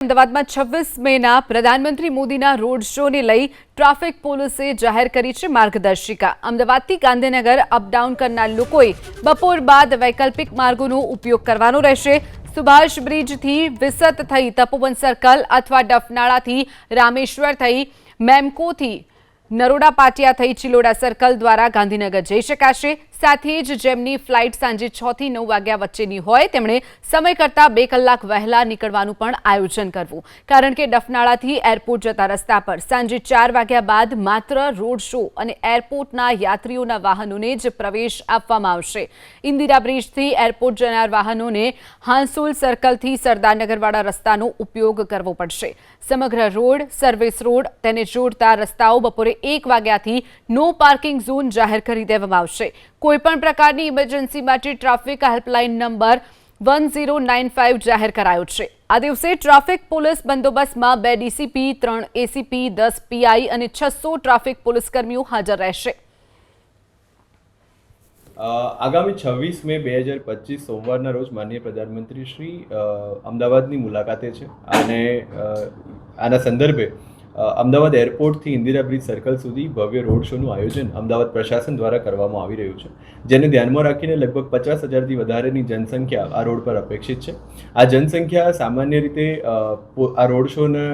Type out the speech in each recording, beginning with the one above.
અમદાવાદમાં છવ્વીસ મેના પ્રધાનમંત્રી મોદીના રોડ શોને લઈ ટ્રાફિક પોલીસે જાહેર કરી છે માર્ગદર્શિકા. અમદાવાદથી ગાંધીનગર અપડાઉન કરનાર લોકોએ બપોર બાદ વૈકલ્પિક માર્ગોનો ઉપયોગ કરવાનો રહેશે. સુભાષ બ્રિજથી વિસત થઈ તપોવન સર્કલ અથવા ડફનાળાથી રામેશ્વર થઈ મેમકોથી નરોડા પાટિયા થઈ ચિલોડા સર્કલ દ્વારા ગાંધીનગર જઈ શકાશે. સાથે જ જેમની ફ્લાઇટ સાંજે છ થી નવ વાગ્યા વચ્ચેની હોય, તેમણે સમય કરતાં બે કલાક વહેલા નીકળવાનું પણ આયોજન કરવું. કારણ કે ડફનાળાથી એરપોર્ટ જતા રસ્તા પર સાંજે ચાર વાગ્યા બાદ માત્ર રોડ શો અને એરપોર્ટના યાત્રીઓના વાહનોને જ પ્રવેશ આપવામાં આવશે. ઇન્દિરા બ્રિજથી એરપોર્ટ જનાર વાહનોને હાંસોલ સર્કલથી સરદારનગરવાળા રસ્તાનો ઉપયોગ કરવો પડશે. સમગ્ર રોડ, સર્વિસ રોડ, તેને જોડતા રસ્તાઓ બપોરે એક વાગ્યાથી નો પાર્કિંગ ઝોન જાહેર કરી દેવામાં આવશે. કોઈપણ પ્રકારની ઇમરજન્સી માટે traffic helpline number one zero nine five જાહેર કરાયો છે. આ દિવસે ટ્રાફિક પોલીસ બંદોબસ્તમાં બે ડીસીપી ત્રણ એસીપી દસ પીઆઈ અને છસો ટ્રાફિક પોલીસ કર્મીઓ હાજર રહેશે. આગામી છવ્વીસ મે બે હજાર પચીસ સોમવારના રોજ માનનીય પ્રધાનમંત્રી શ્રી અમદાવાદની મુલાકાતે છે. અને આના સંદર્ભે અમદાવાદ એરપોર્ટથી ઇન્દિરા બ્રિજ સર્કલ સુધી ભવ્ય રોડ શોનું આયોજન અમદાવાદ પ્રશાસન દ્વારા કરવામાં આવી રહ્યું છે. જેને ધ્યાનમાં રાખીને લગભગ પચાસ હજારથી વધારેની જનસંખ્યા આ રોડ પર અપેક્ષિત છે. આ જનસંખ્યા સામાન્ય રીતે આ રોડ શોને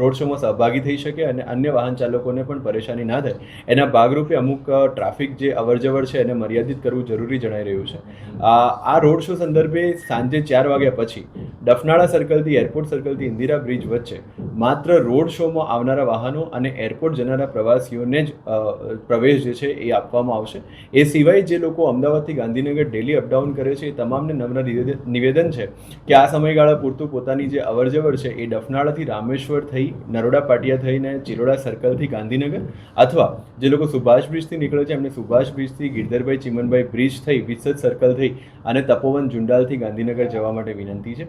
રોડ શોમાં સહભાગી થઈ શકે અને અન્ય વાહન ચાલકોને પણ પરેશાની ના થાય. એના ભાગરૂપે અમુક ટ્રાફિક જે અવરજવર છે એને મર્યાદિત કરવું જરૂરી જણાઈ રહ્યું છે. આ રોડ શો સંદર્ભે સાંજે ચાર વાગ્યા પછી ડફનાળા સર્કલથી, એરપોર્ટ સર્કલથી ઇન્દિરા બ્રિજ વચ્ચે માત્ર રોડ શોમાં આવનારા વાહનો અને એરપોર્ટ જનારા પ્રવાસીઓને જ પ્રવેશ જે છે એ આપવામાં આવશે. એ સિવાય જે લોકો અમદાવાદથી ગાંધીનગર ડેલી અપડાઉન કરે છે એ તમામને નમ્ર નિવેદન- છે કે આ સમયગાળા પૂરતું પોતાની જે અવરજવર છે એ ડફનાળાથી રામેશ્વર થઈ, નરોડા પાટિયા થઈને ચિરોડા સર્કલથી ગાંધીનગર અથવા જે લોકો સુભાષ બ્રિજથી નીકળે છે એમને સુભાષ બ્રિજથી ગિરધરભાઈ ચિમનભાઈ બ્રિજ થઈ, વિસદ સર્કલ થઈ અને તપોવન જુંડાલથી ગાંધીનગર જવા માટે વિનંતી છે.